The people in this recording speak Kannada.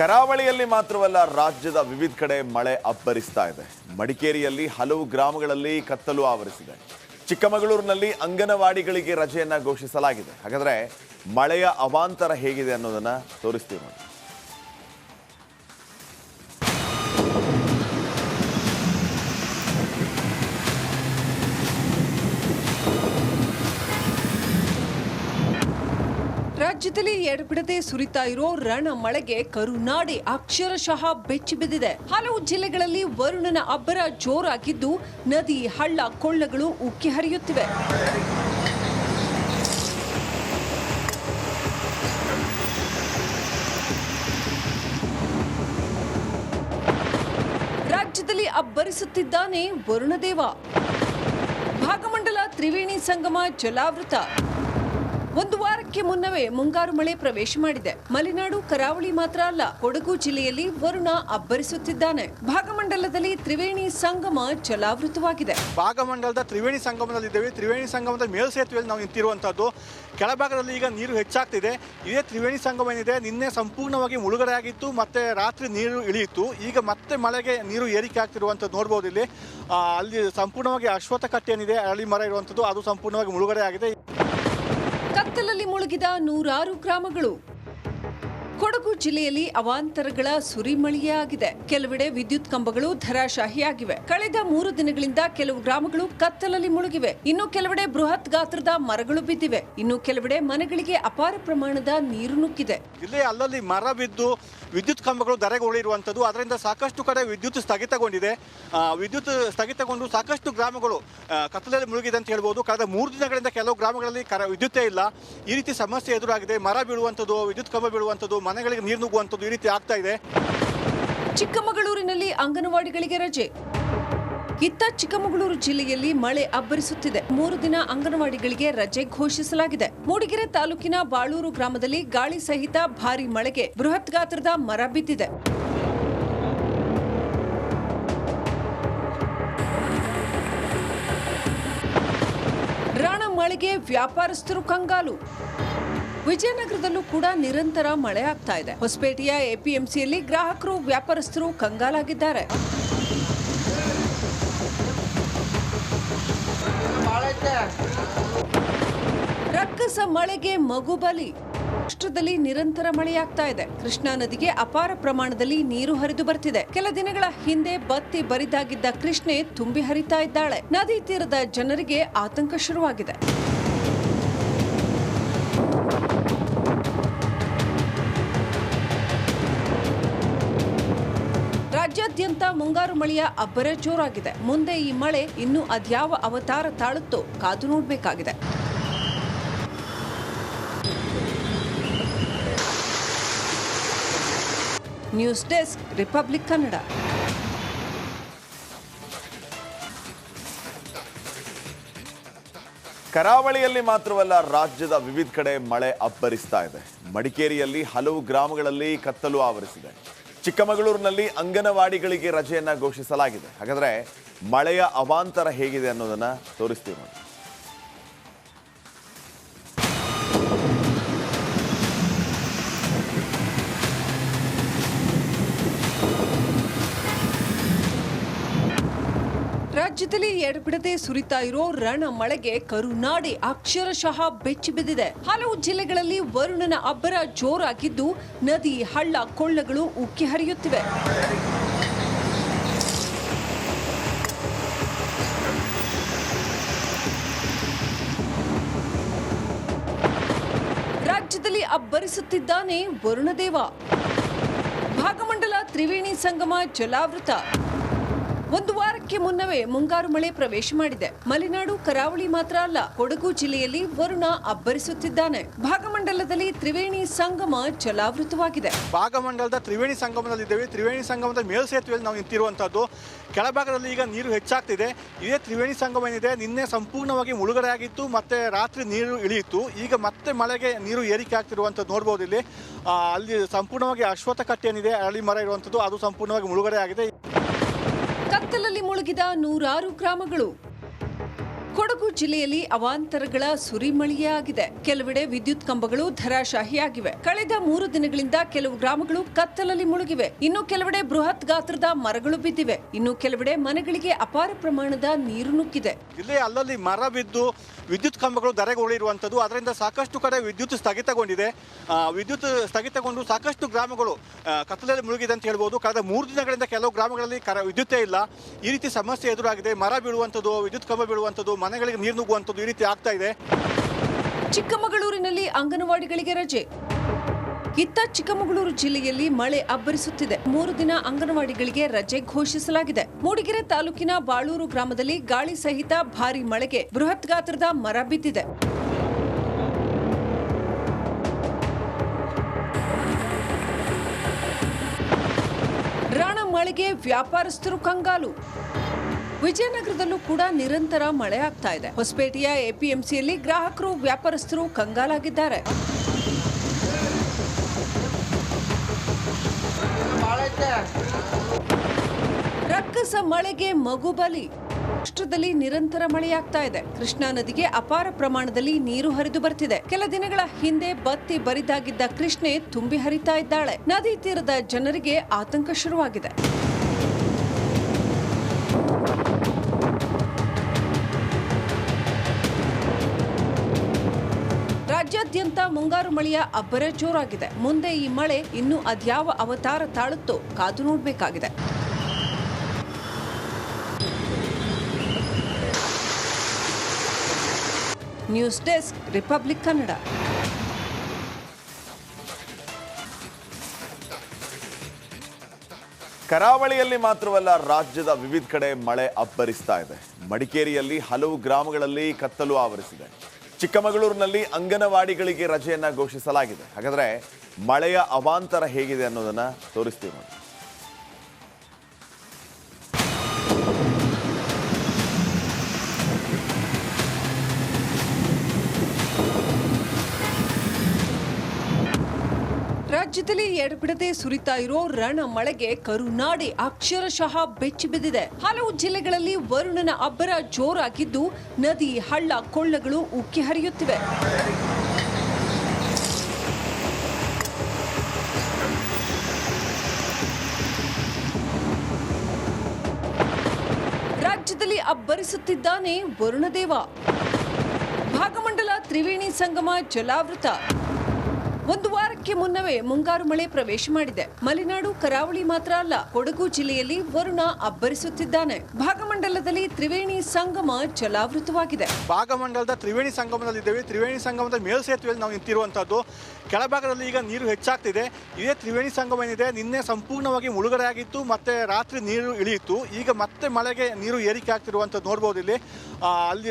ಕರಾವಳಿಯಲ್ಲಿ ಮಾತ್ರವಲ್ಲ ರಾಜ್ಯದ ವಿವಿಧ ಕಡೆ ಮಳೆ ಅಬ್ಬರಿಸ್ತಾ ಇದೆ. ಮಡಿಕೇರಿಯಲ್ಲಿ ಹಲವು ಗ್ರಾಮಗಳಲ್ಲಿ ಕತ್ತಲು ಆವರಿಸಿದೆ. ಚಿಕ್ಕಮಗಳೂರಿನಲ್ಲಿ ಅಂಗನವಾಡಿಗಳಿಗೆ ರಜೆಯನ್ನು ಘೋಷಿಸಲಾಗಿದೆ. ಹಾಗಾದ್ರೆ ಮಳೆಯ ಅವಾಂತರ ಹೇಗಿದೆ ಅನ್ನೋದನ್ನ ತೋರಿಸ್ತೀವಿ ರಾಜ್ಯದಲ್ಲಿ ಎಡಬಿಡದೆ ಸುರಿತಾ ಇರೋ ರಣ ಮಳೆಗೆ ಕರುನಾಡಿ ಅಕ್ಷರಶಃ ಬೆಚ್ಚಿ ಬಿದ್ದಿದೆ. ಹಲವು ಜಿಲ್ಲೆಗಳಲ್ಲಿ ವರುಣನ ಅಬ್ಬರ ಜೋರಾಗಿದ್ದು ನದಿ, ಹಳ್ಳ, ಕೊಳ್ಳಗಳು ಉಕ್ಕಿ ಹರಿಯುತ್ತಿವೆ. ರಾಜ್ಯದಲ್ಲಿ ಅಬ್ಬರಿಸುತ್ತಿದ್ದಾನೆ ವರುಣದೇವ. ಭಾಗಮಂಡಲ ತ್ರಿವೇಣಿ ಸಂಗಮ ಜಲಾವೃತ. ಒಂದು ವಾರಕ್ಕೆ ಮುನ್ನವೇ ಮುಂಗಾರು ಮಳೆ ಪ್ರವೇಶ ಮಾಡಿದೆ. ಮಲೆನಾಡು, ಕರಾವಳಿ ಮಾತ್ರ ಅಲ್ಲ, ಕೊಡಗು ಜಿಲ್ಲೆಯಲ್ಲಿ ವರುಣ ಅಬ್ಬರಿಸುತ್ತಿದ್ದಾನೆ. ಭಾಗಮಂಡಲದಲ್ಲಿ ತ್ರಿವೇಣಿ ಸಂಗಮ ಜಲಾವೃತವಾಗಿದೆ. ಭಾಗಮಂಡಲದ ತ್ರಿವೇಣಿ ಸಂಗಮದಲ್ಲಿದ್ದೇವೆ ತ್ರಿವೇಣಿ ಸಂಗಮದ ಮೇಲ್ಸೇತುವೆಯಲ್ಲಿ ನಾವು ನಿಂತಿರುವಂಥದ್ದು. ಕೆಳಭಾಗದಲ್ಲಿ ಈಗ ನೀರು ಹೆಚ್ಚಾಗ್ತಿದೆ. ಇದೇ ತ್ರಿವೇಣಿ ಸಂಗಮ ಏನಿದೆ, ನಿನ್ನೆ ಸಂಪೂರ್ಣವಾಗಿ ಮುಳುಗಡೆ ಆಗಿತ್ತು ಮತ್ತೆ ರಾತ್ರಿ ನೀರು ಇಳಿಯಿತು. ಈಗ ಮತ್ತೆ ಮಳೆಗೆ ನೀರು ಏರಿಕೆ ಆಗ್ತಿರುವಂಥದ್ದು ನೋಡ್ಬೋದು ಇಲ್ಲಿ. ಅಲ್ಲಿ ಸಂಪೂರ್ಣವಾಗಿ ಅಶ್ವತ್ಥ ಕಟ್ಟೆ ಏನಿದೆ ಅರಳಿ ಮರ ಇರುವಂಥದ್ದು, ಅದು ಸಂಪೂರ್ಣವಾಗಿ ಮುಳುಗಡೆ ಆಗಿದೆ ಕತ್ತಲಲ್ಲಿ ಮುಳುಗಿದ ನೂರಾರು ಗ್ರಾಮಗಳು. ಕೊಡಗು ಜಿಲ್ಲೆಯಲ್ಲಿ ಅವಾಂತರಗಳ ಸುರಿಮಳೆಯೇ ಆಗಿದೆ ಕೆಲವೆಡೆ ವಿದ್ಯುತ್ ಕಂಬಗಳು ಧರಾಶಾಹಿಯಾಗಿವೆ. ಕಳೆದ ಮೂರು ದಿನಗಳಿಂದ ಕೆಲವು ಗ್ರಾಮಗಳು ಕತ್ತಲಲ್ಲಿ ಮುಳುಗಿವೆ. ಇನ್ನು ಕೆಲವೆಡೆ ಬೃಹತ್ ಗಾತ್ರದ ಮರಗಳು ಬಿದ್ದಿವೆ. ಇನ್ನು ಕೆಲವೆಡೆ ಮನೆಗಳಿಗೆ ಅಪಾರ ಪ್ರಮಾಣದ ನೀರು ನುಗ್ಗಿದೆ. ಇಲ್ಲಿ ಅಲ್ಲಲ್ಲಿ ಮರ ಬಿದ್ದು ವಿದ್ಯುತ್ ಕಂಬಗಳು ಧರೆಗೊಳಿರುವಂಥದ್ದು. ಅದರಿಂದ ಸಾಕಷ್ಟು ಕಡೆ ವಿದ್ಯುತ್ ಸ್ಥಗಿತಗೊಂಡಿದೆ. ವಿದ್ಯುತ್ ಸ್ಥಗಿತಗೊಂಡು ಸಾಕಷ್ಟು ಗ್ರಾಮಗಳು ಕತ್ತಲಲ್ಲಿ ಮುಳುಗಿದೆ ಅಂತ ಹೇಳ್ಬೋದು. ಕಳೆದ ಮೂರು ದಿನಗಳಿಂದ ಕೆಲವು ಗ್ರಾಮಗಳಲ್ಲಿ ಕರ, ವಿದ್ಯುತ್ತೇ ಇಲ್ಲ. ಈ ರೀತಿ ಸಮಸ್ಯೆ ಎದುರಾಗಿದೆ. ಮರ ಬೀಳುವಂಥದ್ದು, ವಿದ್ಯುತ್ ಕಂಬ ಬೀಳುವಂಥದ್ದು, ಮನೆಗಳಿಗೆ ನೀರು ನುಗ್ಗುವಂಥದ್ದು ಈ ರೀತಿ ಆಗ್ತಾ ಇದೆ. ಚಿಕ್ಕಮಗಳೂರಿನಲ್ಲಿ ಅಂಗನವಾಡಿಗಳಿಗೆ ರಜೆ. ಇತ್ತ ಚಿಕ್ಕಮಗಳೂರು ಜಿಲ್ಲೆಯಲ್ಲಿ ಮಳೆ ಅಬ್ಬರಿಸುತ್ತಿದೆ. ಮೂರು ದಿನ ಅಂಗನವಾಡಿಗಳಿಗೆ ರಜೆ ಘೋಷಿಸಲಾಗಿದೆ. ಮೂಡಿಗೆರೆ ತಾಲೂಕಿನ ಬಾಳೂರು ಗ್ರಾಮದಲ್ಲಿ ಗಾಳಿ ಸಹಿತ ಭಾರಿ ಮಳೆಗೆ ಬೃಹತ್ ಗಾತ್ರದ ಮರ ಬಿದ್ದಿದೆ. ರಾಣ ಮಳೆಗೆ ವ್ಯಾಪಾರಸ್ಥರು ಕಂಗಾಲು. ವಿಜಯನಗರದಲ್ಲೂ ಕೂಡ ನಿರಂತರ ಮಳೆ ಆಗ್ತಾ ಇದೆ. ಹೊಸಪೇಟೆಯ ಎಪಿಎಂಸಿಯಲ್ಲಿ ಗ್ರಾಹಕರು, ವ್ಯಾಪಾರಸ್ಥರು ಕಂಗಾಲಾಗಿದ್ದಾರೆ. ರಕ್ಕಸ ಮಳೆಗೆ ಮಗು ಬಲಿ. ರಾಷ್ಟ್ರದಲ್ಲಿ ನಿರಂತರ ಮಳೆಯಾಗ್ತಾ ಇದೆ. ಕೃಷ್ಣಾ ನದಿಗೆ ಅಪಾರ ಪ್ರಮಾಣದಲ್ಲಿ ನೀರು ಹರಿದು ಬರ್ತಿದೆ. ಕೆಲ ದಿನಗಳ ಹಿಂದೆ ಬತ್ತಿ ಬರಿದಾಗಿದ್ದ ಕೃಷ್ಣೆ ತುಂಬಿ ಹರಿತಾ ಇದ್ದಾಳೆ. ನದಿ ತೀರದ ಜನರಿಗೆ ಆತಂಕ ಶುರುವಾಗಿದೆ. ರಾಜ್ಯಾದ್ಯಂತ ಮುಂಗಾರು ಮಳೆಯ ಅಬ್ಬರ ಜೋರಾಗಿದೆ. ಮುಂದೆ ಈ ಮಳೆ ಇನ್ನೂ ಅದ್ಯಾವ ಅವತಾರ ತಾಳುತ್ತೋ ಕಾದು ನೋಡಬೇಕಾಗಿದೆ. News desk Republic Kannada. ಕರಾವಳಿಯಲ್ಲಿ ಮಾತ್ರವಲ್ಲ, ರಾಜ್ಯದ ವಿವಿಧ ಕಡೆ ಮಳೆ ಅಬ್ಬರಿಸ್ತಾ ಇದೆ. ಮಡಿಕೇರಿಯಲ್ಲಿ ಹಲವು ಗ್ರಾಮಗಳಲ್ಲಿ ಕತ್ತಲು ಆವರಿಸಿದೆ. ಚಿಕ್ಕಮಗಳೂರಿನಲ್ಲಿ ಅಂಗನವಾಡಿಗಳಿಗೆ ರಜೆಯನ್ನು ಘೋಷಿಸಲಾಗಿದೆ. ಹಾಗಾದ್ರೆ ಮಳೆಯ ಅವಾಂತರ ಹೇಗಿದೆ ಅನ್ನೋದನ್ನು ತೋರಿಸ್ತೀವಿ ನೋಡಿ. ರಾಜ್ಯದಲ್ಲಿ ಎಡಬಿಡದೆ ಸುರಿತಾ ಇರೋ ರಣ ಮಳೆಗೆ ಕರುನಾಡಿ ಅಕ್ಷರಶಃ ಬೆಚ್ಚಿ ಬಿದ್ದಿದೆ. ಹಲವು ಜಿಲ್ಲೆಗಳಲ್ಲಿ ವರುಣನ ಅಬ್ಬರ ಜೋರಾಗಿದ್ದು ನದಿ, ಹಳ್ಳ, ಕೊಳ್ಳಗಳು ಉಕ್ಕಿ ಹರಿಯುತ್ತಿವೆ. ರಾಜ್ಯದಲ್ಲಿ ಅಬ್ಬರಿಸುತ್ತಿದ್ದಾನೆ ವರುಣದೇವ. ಭಾಗಮಂಡಲ ತ್ರಿವೇಣಿ ಸಂಗಮ ಜಲಾವೃತ. ಒಂದು ವಾರಕ್ಕೆ ಮುನ್ನವೇ ಮುಂಗಾರು ಮಳೆ ಪ್ರವೇಶ ಮಾಡಿದೆ. ಮಲೆನಾಡು, ಕರಾವಳಿ ಮಾತ್ರ ಅಲ್ಲ, ಕೊಡಗು ಜಿಲ್ಲೆಯಲ್ಲಿ ವರುಣ ಅಬ್ಬರಿಸುತ್ತಿದ್ದಾನೆ. ಭಾಗಮಂಡಲದಲ್ಲಿ ತ್ರಿವೇಣಿ ಸಂಗಮ ಜಲಾವೃತವಾಗಿದೆ. ಭಾಗಮಂಡಲದ ತ್ರಿವೇಣಿ ಸಂಗಮದಲ್ಲಿದ್ದೇವೆ ತ್ರಿವೇಣಿ ಸಂಗಮದ ಮೇಲ್ಸೇತುವೆಯಲ್ಲಿ ನಾವು ನಿಂತಿರುವಂತಹದ್ದು ಕೆಳಭಾಗದಲ್ಲಿ ಈಗ ನೀರು ಹೆಚ್ಚಾಗ್ತಿದೆ. ಇದೇ ತ್ರಿವೇಣಿ ಸಂಗಮ ಏನಿದೆ, ನಿನ್ನೆ ಸಂಪೂರ್ಣವಾಗಿ ಮುಳುಗಡೆಯಾಗಿತ್ತು, ಮತ್ತೆ ರಾತ್ರಿ ನೀರು ಇಳಿಯಿತು. ಈಗ ಮತ್ತೆ ಮಳೆಗೆ ನೀರು ಏರಿಕೆ ಆಗ್ತಿರುವಂಥದ್ದು ನೋಡ್ಬೋದು ಇಲ್ಲಿ. ಅಲ್ಲಿ ಸಂಪೂರ್ಣವಾಗಿ ಅಶ್ವತ್ಥ ಕಟ್ಟೆ ಏನಿದೆ ಅರಳಿ ಮರ ಇರುವಂಥದ್ದು, ಅದು ಸಂಪೂರ್ಣವಾಗಿ ಮುಳುಗಡೆ ಆಗಿದೆ ಕತ್ತಲಲ್ಲಿ ಮುಳುಗಿದ ನೂರಾರು ಗ್ರಾಮಗಳು ಕೊಡಗು ಜಿಲ್ಲೆಯಲ್ಲಿ ಅವಾಂತರಗಳ ಸುರಿಮಳೆಯೇ ಆಗಿದೆ ಕೆಲವೆಡೆ ವಿದ್ಯುತ್ ಕಂಬಗಳು ಧರಾಶಾಹಿಯಾಗಿವೆ. ಕಳೆದ ಮೂರು ದಿನಗಳಿಂದ ಕೆಲವು ಗ್ರಾಮಗಳು ಕತ್ತಲಲ್ಲಿ ಮುಳುಗಿವೆ. ಇನ್ನು ಕೆಲವೆಡೆ ಬೃಹತ್ ಗಾತ್ರದ ಮರಗಳು ಬಿದ್ದಿವೆ. ಇನ್ನು ಕೆಲವೆಡೆ ಮನೆಗಳಿಗೆ ಅಪಾರ ಪ್ರಮಾಣದ ನೀರು ನುಗ್ಗಿದೆ. ಜಿಲ್ಲೆಯ ಅಲ್ಲಲ್ಲಿ ಮರ ಬಿದ್ದು ವಿದ್ಯುತ್ ಕಂಬಗಳು ಧರೆಗೆ ಉಳಿರುವಂಥದ್ದು. ಅದರಿಂದ ಸಾಕಷ್ಟು ಕಡೆ ವಿದ್ಯುತ್ ಸ್ಥಗಿತಗೊಂಡಿದೆ. ವಿದ್ಯುತ್ ಸ್ಥಗಿತಗೊಂಡು ಸಾಕಷ್ಟು ಗ್ರಾಮಗಳು ಕತ್ತಲಲ್ಲಿ ಮುಳುಗಿದೆ ಅಂತ ಹೇಳ್ಬೋದು. ಕಳೆದ ಮೂರು ದಿನಗಳಿಂದ ಕೆಲವು ಗ್ರಾಮಗಳಲ್ಲಿ ವಿದ್ಯುತ್ತೇ ಇಲ್ಲ. ಈ ರೀತಿ ಸಮಸ್ಯೆ ಎದುರಾಗಿದೆ. ಮರ ಬೀಳುವಂಥದ್ದು, ವಿದ್ಯುತ್ ಕಂಬ ಬೀಳುವಂಥದ್ದು ಮನೆಗಳಿಗೆ ನೀರು ನುಗ್ಗುವಂಥದ್ದು ಈ ರೀತಿ ಆಗ್ತಾ ಇದೆ. ಚಿಕ್ಕಮಗಳೂರಿನಲ್ಲಿ ಅಂಗನವಾಡಿಗಳಿಗೆ ರಜೆ. ಇತ್ತ ಚಿಕ್ಕಮಗಳೂರು ಜಿಲ್ಲೆಯಲ್ಲಿ ಮಳೆ ಅಬ್ಬರಿಸುತ್ತಿದೆ. ಮೂರು ದಿನ ಅಂಗನವಾಡಿಗಳಿಗೆ ರಜೆ ಘೋಷಿಸಲಾಗಿದೆ. ಮೂಡಿಗೆರೆ ತಾಲೂಕಿನ ಬಾಳೂರು ಗ್ರಾಮದಲ್ಲಿ ಗಾಳಿ ಸಹಿತ ಭಾರಿ ಮಳೆಗೆ ಬೃಹತ್ ಗಾತ್ರದ ಮರ ಬಿದ್ದಿದೆ. ರಾಣ ಮಳೆಗೆ ವ್ಯಾಪಾರಸ್ಥರು ಕಂಗಾಲು. ವಿಜಯನಗರದಲ್ಲೂ ಕೂಡ ನಿರಂತರ ಮಳೆ ಆಗ್ತಾ ಇದೆ. ಹೊಸಪೇಟೆಯ ಎಪಿಎಂಸಿಯಲ್ಲಿ ಗ್ರಾಹಕರು, ವ್ಯಾಪಾರಸ್ಥರು ಕಂಗಾಲಾಗಿದ್ದಾರೆ. ರಕ್ಕಸ ಮಳೆಗೆ ಮಗು ಬಲಿ. ರಾಷ್ಟ್ರದಲ್ಲಿ ನಿರಂತರ ಮಳೆಯಾಗ್ತಾ ಇದೆ. ಕೃಷ್ಣಾ ನದಿಗೆ ಅಪಾರ ಪ್ರಮಾಣದಲ್ಲಿ ನೀರು ಹರಿದು ಬರ್ತಿದೆ. ಕೆಲ ದಿನಗಳ ಹಿಂದೆ ಬತ್ತಿ ಬರಿದಾಗಿದ್ದ ಕೃಷ್ಣೆ ತುಂಬಿ ಹರಿತಾ ಇದ್ದಾಳೆ. ನದಿ ತೀರದ ಜನರಿಗೆ ಆತಂಕ ಶುರುವಾಗಿದೆ. ರಾಜ್ಯಾದ್ಯಂತ ಮುಂಗಾರು ಮಳೆಯ ಅಬ್ಬರ ಜೋರಾಗಿದೆ. ಮುಂದೆ ಈ ಮಳೆ ಇನ್ನೂ ಅದ್ಯಾವ ಅವತಾರ ತಾಳುತ್ತೋ ಕಾದು ನೋಡಬೇಕಾಗಿದೆ. News desk Republic Kannada. ಕರಾವಳಿಯಲ್ಲಿ ಮಾತ್ರವಲ್ಲ ರಾಜ್ಯದ ವಿವಿಧ ಕಡೆ ಮಳೆ ಅಬ್ಬರಿಸ್ತಾ ಇದೆ. ಮಡಿಕೇರಿಯಲ್ಲಿ ಹಲವು ಗ್ರಾಮಗಳಲ್ಲಿ ಕತ್ತಲು ಆವರಿಸಿದೆ. ಚಿಕ್ಕಮಗಳೂರಿನಲ್ಲಿ ಅಂಗನವಾಡಿಗಳಿಗೆ ರಜೆಯನ್ನು ಘೋಷಿಸಲಾಗಿದೆ. ಹಾಗಾದ್ರೆ ಮಳೆಯ ಅವಾಂತರ ಹೇಗಿದೆ ಅನ್ನೋದನ್ನು ತೋರಿಸ್ತೀವಿ ನೋಡಿ. ರಾಜ್ಯದಲ್ಲಿ ಎಡಬಿಡದೆ ಸುರಿತಾ ಇರೋ ರಣ ಮಳೆಗೆ ಕರುನಾಡಿ ಅಕ್ಷರಶಃ ಬೆಚ್ಚಿ ಬಿದ್ದಿದೆ. ಹಲವು ಜಿಲ್ಲೆಗಳಲ್ಲಿ ವರುಣನ ಅಬ್ಬರ ಜೋರಾಗಿದ್ದು ನದಿ, ಹಳ್ಳ, ಕೊಳ್ಳಗಳು ಉಕ್ಕಿ ಹರಿಯುತ್ತಿವೆ. ರಾಜ್ಯದಲ್ಲಿ ಅಬ್ಬರಿಸುತ್ತಿದ್ದಾನೆ ವರುಣದೇವ. ಭಾಗಮಂಡಲ ತ್ರಿವೇಣಿ ಸಂಗಮ ಜಲಾವೃತ. ಒಂದು ವಾರಕ್ಕೆ ಮುನ್ನವೇ ಮುಂಗಾರು ಮಳೆ ಪ್ರವೇಶ ಮಾಡಿದೆ. ಮಲೆನಾಡು, ಕರಾವಳಿ ಮಾತ್ರ ಅಲ್ಲ, ಕೊಡಗು ಜಿಲ್ಲೆಯಲ್ಲಿ ವರುಣ ಅಬ್ಬರಿಸುತ್ತಿದ್ದಾನೆ. ಭಾಗಮಂಡಲದಲ್ಲಿ ತ್ರಿವೇಣಿ ಸಂಗಮ ಜಲಾವೃತವಾಗಿದೆ. ಭಾಗಮಂಡಲದ ತ್ರಿವೇಣಿ ಸಂಗಮದಲ್ಲಿದ್ದೇವೆ ತ್ರಿವೇಣಿ ಸಂಗಮದ ಮೇಲ್ಸೇತುವೆಯಲ್ಲಿ ನಾವು ನಿಂತಿರುವಂತಹದ್ದು ಕೆಳಭಾಗದಲ್ಲಿ ಈಗ ನೀರು ಹೆಚ್ಚಾಗ್ತಿದೆ. ಇದೇ ತ್ರಿವೇಣಿ ಸಂಗಮ ಏನಿದೆ, ನಿನ್ನೆ ಸಂಪೂರ್ಣವಾಗಿ ಮುಳುಗಡೆ ಆಗಿತ್ತು ಮತ್ತೆ ರಾತ್ರಿ ನೀರು ಇಳಿಯಿತು. ಈಗ ಮತ್ತೆ ಮಳೆಗೆ ನೀರು ಏರಿಕೆ ಆಗ್ತಿರುವಂಥದ್ದು ನೋಡ್ಬೋದು ಇಲ್ಲಿ. ಅಲ್ಲಿ